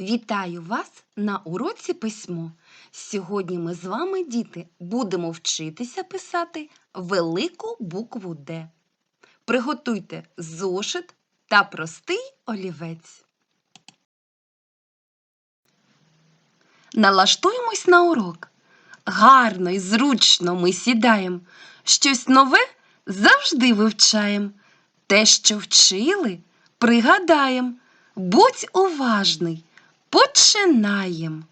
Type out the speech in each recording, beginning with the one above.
Вітаю вас на уроці письмо. Сьогодні ми з вами, діти, будемо вчитися писати велику букву Д. Приготуйте зошит та простий олівець. Налаштуємось на урок. Гарно і зручно ми сідаємо. Щось нове завжди вивчаємо. Те, що вчили, пригадаєм. Будь уважний. Починаєм.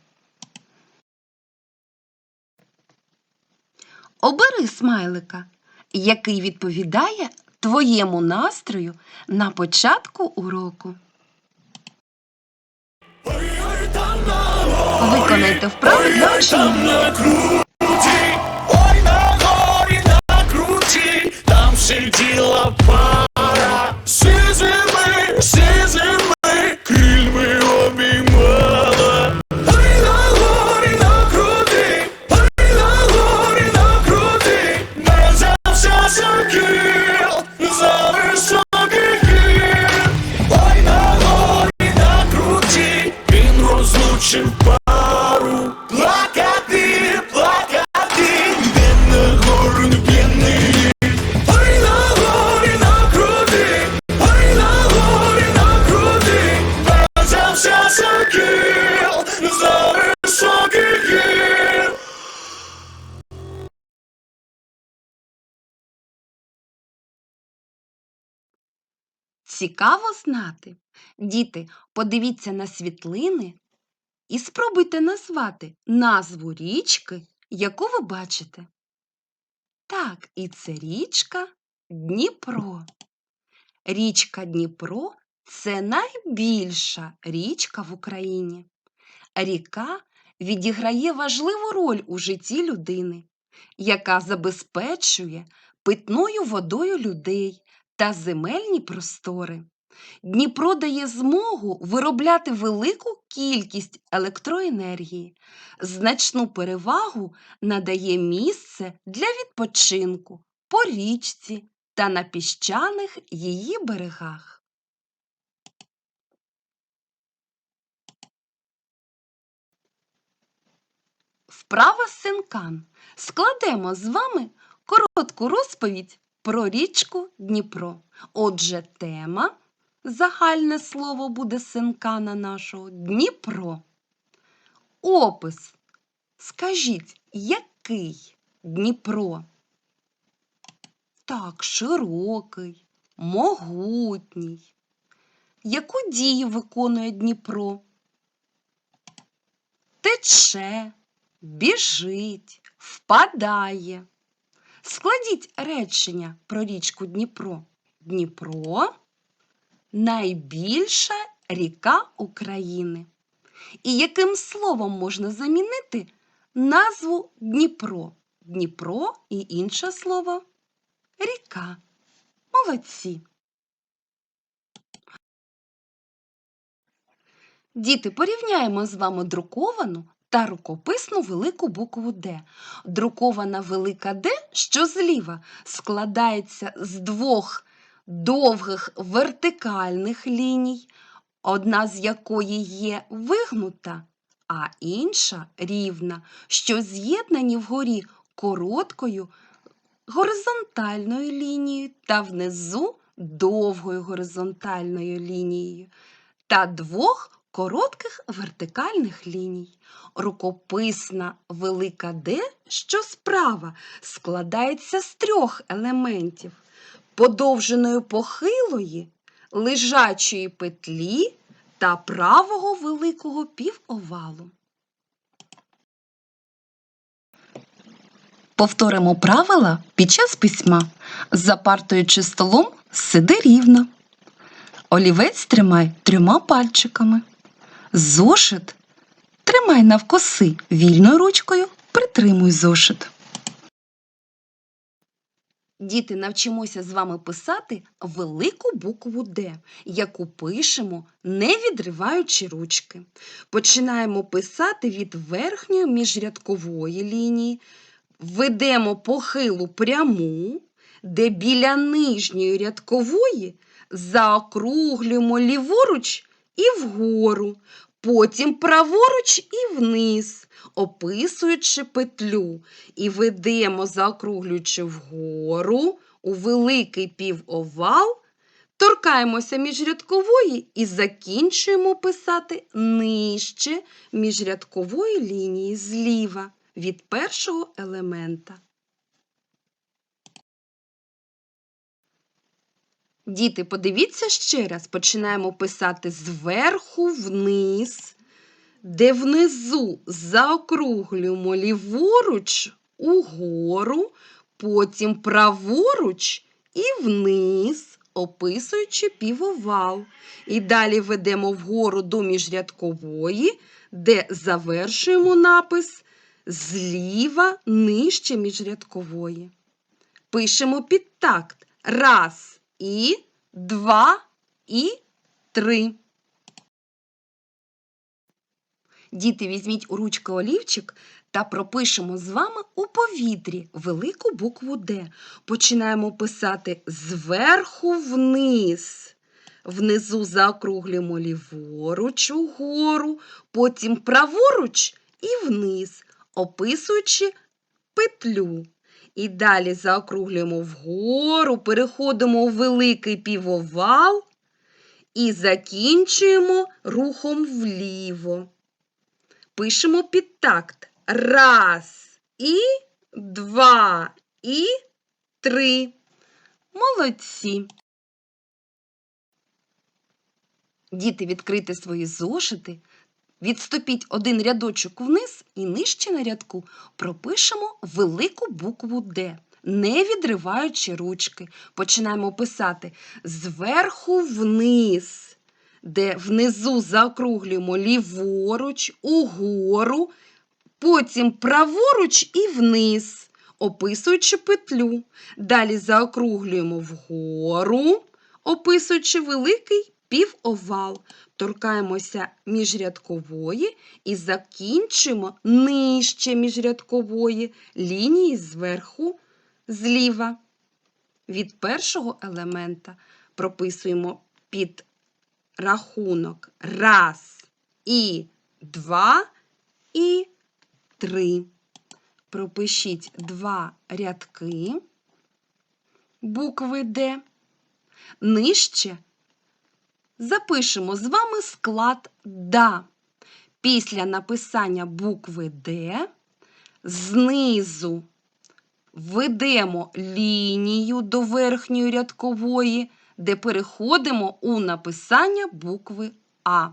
Обери смайлика, який відповідає твоєму настрою на початку уроку. Виконайте вправи для вчення. Розлучив пару. Плакати, плакати, де на гору не п'яний. На горі на круті, ой на горі на круті, взявся за кіл, за високий. Цікаво знати. Діти, подивіться на світлини і спробуйте назвати назву річки, яку ви бачите. Так, і це річка Дніпро. Річка Дніпро це найбільша річка в Україні. Ріка відіграє важливу роль у житті людини, яка забезпечує питною водою людей та земельні простори. Дніпро дає змогу виробляти велику кількість електроенергії. Значну перевагу надає місце для відпочинку по річці та на піщаних її берегах. Вправа синкан. Складемо з вами коротку розповідь про річку Дніпро. Отже, тема, загальне слово буде синкана нашого Дніпро. Опис. Скажіть, який Дніпро? Так, широкий, могутній. Яку дію виконує Дніпро? Тече, біжить, впадає. Складіть речення про річку Дніпро. Дніпро найбільша ріка України. І яким словом можна замінити назву Дніпро? Дніпро і інше слово ріка. Молодці. Діти, порівняємо з вами друковану та рукописну велику букву Д. Друкована велика Д, що зліва складається з двох довгих вертикальних ліній, одна з якої є вигнута, а інша рівна, що з'єднані вгорі короткою горизонтальною лінією та внизу довгою горизонтальною лінією та двох коротких вертикальних ліній. Рукописна велика Д, що справа, складається з трьох елементів подовженої похилої, лежачої петлі та правого великого півовалу. Повторимо правила під час письма. За партою чи столом сиди рівно. Олівець тримай трьома пальчиками. Зошит тримай навкоси вільною ручкою, притримуй зошит. Діти, навчимося з вами писати велику букву Д, яку пишемо, не відриваючи ручки. Починаємо писати від верхньої міжрядкової лінії, введемо похилу пряму, де біля нижньої рядкової заокруглюємо ліворуч і вгору. Потім праворуч і вниз, описуючи петлю, і ведемо, заокруглюючи вгору у великий півовал, торкаємося міжрядкової і закінчуємо писати нижче міжрядкової лінії зліва від першого елемента. Діти, подивіться ще раз, починаємо писати зверху вниз, де внизу заокруглюємо ліворуч угору, потім праворуч і вниз, описуючи півовал. І далі ведемо вгору до міжрядкової, де завершуємо напис зліва нижче міжрядкової. Пишемо під такт. Раз і два і три. Діти, візьміть у ручку олівчик та пропишемо з вами у повітрі велику букву Д. Починаємо писати зверху вниз. Внизу заокруглюємо ліворуч угору, потім праворуч і вниз, описуючи петлю. І далі заокруглюємо вгору, переходимо у великий півовал і закінчуємо рухом вліво. Пишемо під такт. Раз, і два, і три. Молодці. Діти, відкрийте свої зошити, відступіть один рядочок вниз і нижче на рядку пропишемо велику букву Д, не відриваючи ручки. Починаємо писати зверху вниз, де внизу заокруглюємо ліворуч, угору, потім праворуч і вниз, описуючи петлю. Далі заокруглюємо вгору, описуючи великий півовал. Торкаємося міжрядкової і закінчуємо нижче міжрядкової лінії зверху зліва. Від першого елемента прописуємо під рахунок раз і два і три. Пропишіть два рядки букви Д. Нижче запишемо з вами склад «да». Після написання букви Д знизу введемо лінію до верхньої рядкової, де переходимо у написання букви А.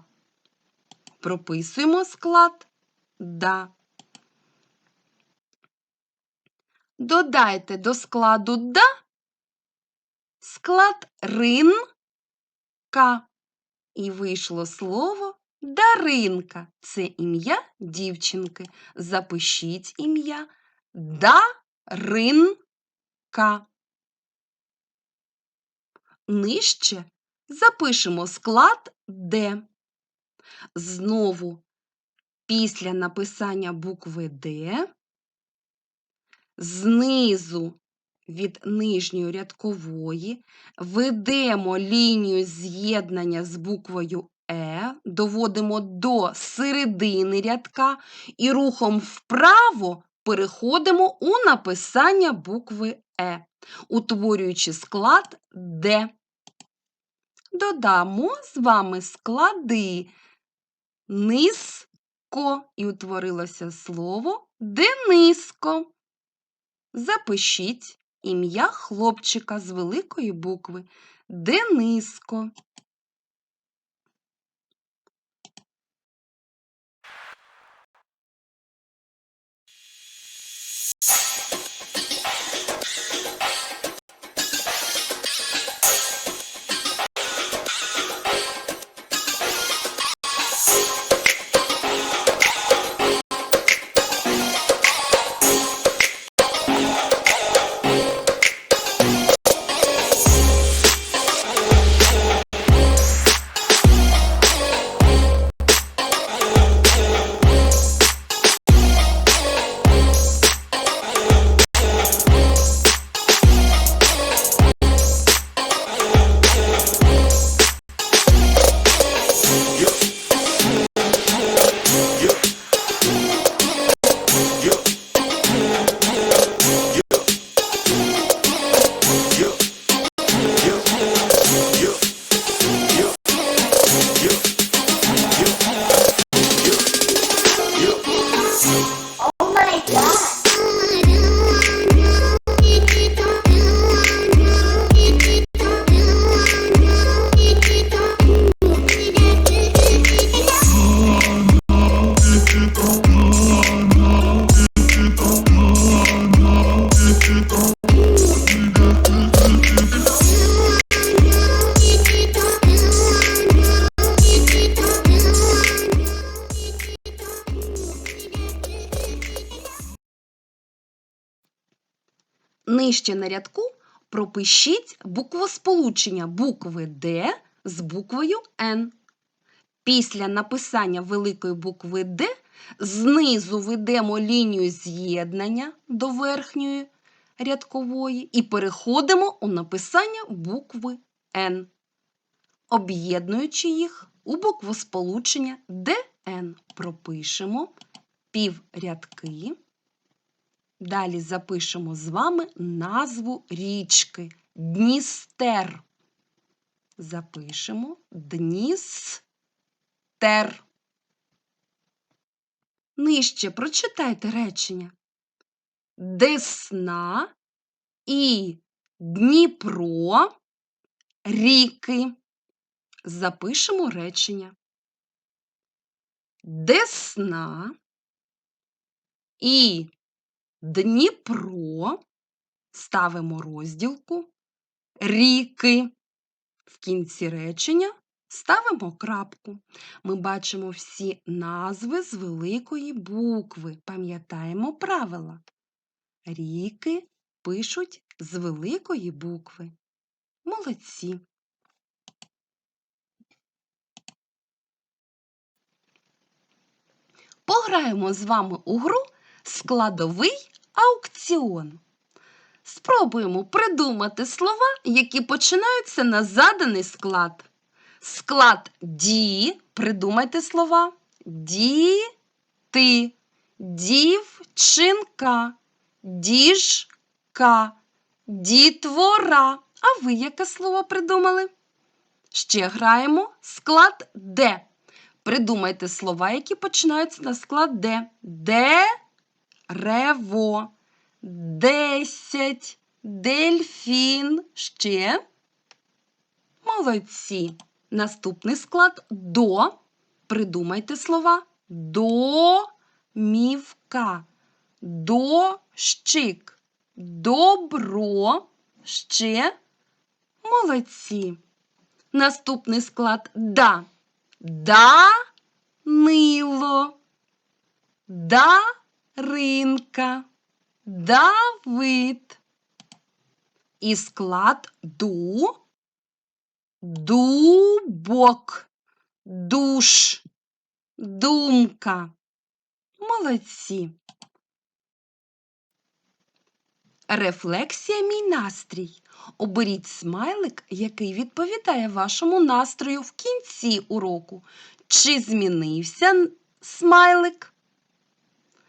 Прописуємо склад «да». Додайте до складу «да» склад «рин-ка». І вийшло слово Даринка. Це ім'я дівчинки. Запишіть ім'я Даринка. Нижче запишемо склад Д. Знову після написання букви Д знизу від нижньої рядкової ведемо лінію з'єднання з буквою Е, доводимо до середини рядка і рухом вправо переходимо у написання букви Е, утворюючи склад Д. Додамо з вами склади низько і утворилося слово Дениско. Запишіть ім'я хлопчика з великої букви Дениско. Нижче на рядку пропишіть буквосполучення букви Д з буквою Н. Після написання великої букви Д знизу ведемо лінію з'єднання до верхньої рядкової і переходимо у написання букви Н, об'єднуючи їх у буквосполучення ДН. Пропишемо піврядки. Далі запишемо з вами назву річки Дністер. Запишемо Дністер. Нижче прочитайте речення. Десна і Дніпро ріки. Запишемо речення. Десна і Дніпро. Ставимо розділку ріки. В кінці речення ставимо крапку. Ми бачимо всі назви з великої букви. Пам'ятаємо правила. Ріки пишуть з великої букви. Молодці. Пограємо з вами у гру складовий аукціон. Спробуємо придумати слова, які починаються на заданий склад. Склад ді. Придумайте слова. Діти, дівчинка, діжка, дітвора. А ви яке слово придумали? Ще граємо склад Д. Придумайте слова, які починаються на склад Д. Дерево, десять, дельфін. Ще. Молодці. Наступний склад до. Придумайте слова домівка, дощик, добро. Ще. Молодці. Наступний склад да. Данило, Даринка, Давид. І склад ду, дубок, душ, думка. Молодці. Рефлексія мій настрій. Оберіть смайлик, який відповідає вашому настрою в кінці уроку. Чи змінився смайлик?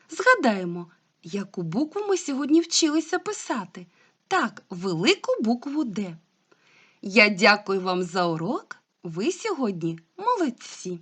Згадаємо, яку букву ми сьогодні вчилися писати. Так, велику букву Д. Я дякую вам за урок. Ви сьогодні молодці.